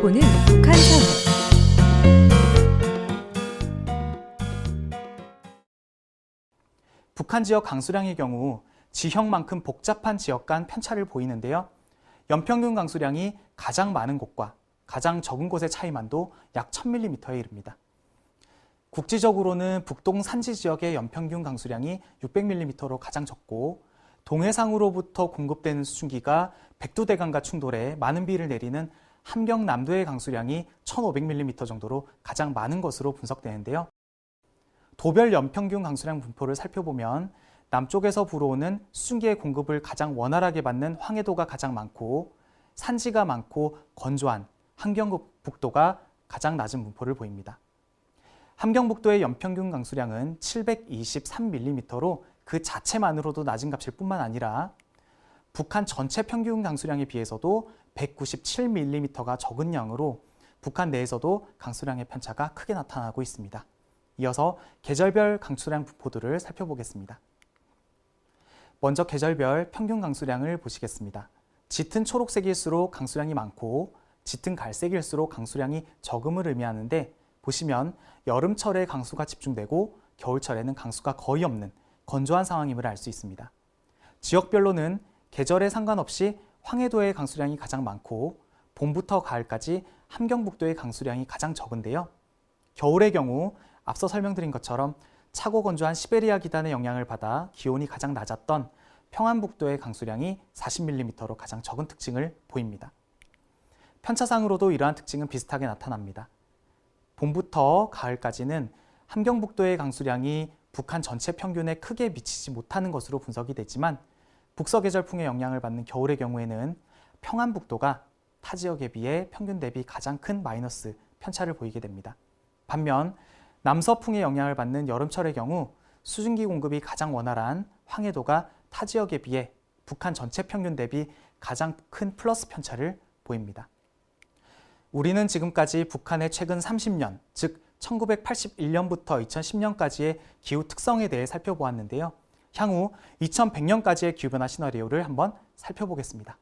보는 북한 사회. 북한 지역 강수량의 경우 지형만큼 복잡한 지역 간 편차를 보이는데요. 연평균 강수량이 가장 많은 곳과 가장 적은 곳의 차이만도 약 1000mm에 이릅니다. 국지적으로는 북동 산지 지역의 연평균 강수량이 600mm로 가장 적고 동해상으로부터 공급되는 수증기가 백두대강과 충돌해 많은 비를 내리는 함경 남도의 강수량이 1500mm 정도로 가장 많은 것으로 분석되는데요. 도별 연평균 강수량 분포를 살펴보면 남쪽에서 불어오는 수증기의 공급을 가장 원활하게 받는 황해도가 가장 많고 산지가 많고 건조한 함경북도가 가장 낮은 분포를 보입니다. 함경북도의 연평균 강수량은 723mm로 그 자체만으로도 낮은 값일 뿐만 아니라 북한 전체 평균 강수량에 비해서도 197mm가 적은 양으로 북한 내에서도 강수량의 편차가 크게 나타나고 있습니다. 이어서 계절별 강수량 분포들을 살펴보겠습니다. 먼저 계절별 평균 강수량을 보시겠습니다. 짙은 초록색일수록 강수량이 많고 짙은 갈색일수록 강수량이 적음을 의미하는데 보시면 여름철에 강수가 집중되고 겨울철에는 강수가 거의 없는 건조한 상황임을 알 수 있습니다. 지역별로는 계절에 상관없이 황해도의 강수량이 가장 많고 봄부터 가을까지 함경북도의 강수량이 가장 적은데요. 겨울의 경우 앞서 설명드린 것처럼 차고 건조한 시베리아 기단의 영향을 받아 기온이 가장 낮았던 평안북도의 강수량이 40mm로 가장 적은 특징을 보입니다. 편차상으로도 이러한 특징은 비슷하게 나타납니다. 봄부터 가을까지는 함경북도의 강수량이 북한 전체 평균에 크게 미치지 못하는 것으로 분석이 되지만 북서계절풍의 영향을 받는 겨울의 경우에는 평안북도가 타 지역에 비해 평균 대비 가장 큰 마이너스 편차를 보이게 됩니다. 반면 남서풍의 영향을 받는 여름철의 경우 수증기 공급이 가장 원활한 황해도가 타 지역에 비해 북한 전체 평균 대비 가장 큰 플러스 편차를 보입니다. 우리는 지금까지 북한의 최근 30년, 즉 1981년부터 2010년까지의 기후 특성에 대해 살펴보았는데요. 향후 2100년까지의 기후변화 시나리오를 한번 살펴보겠습니다.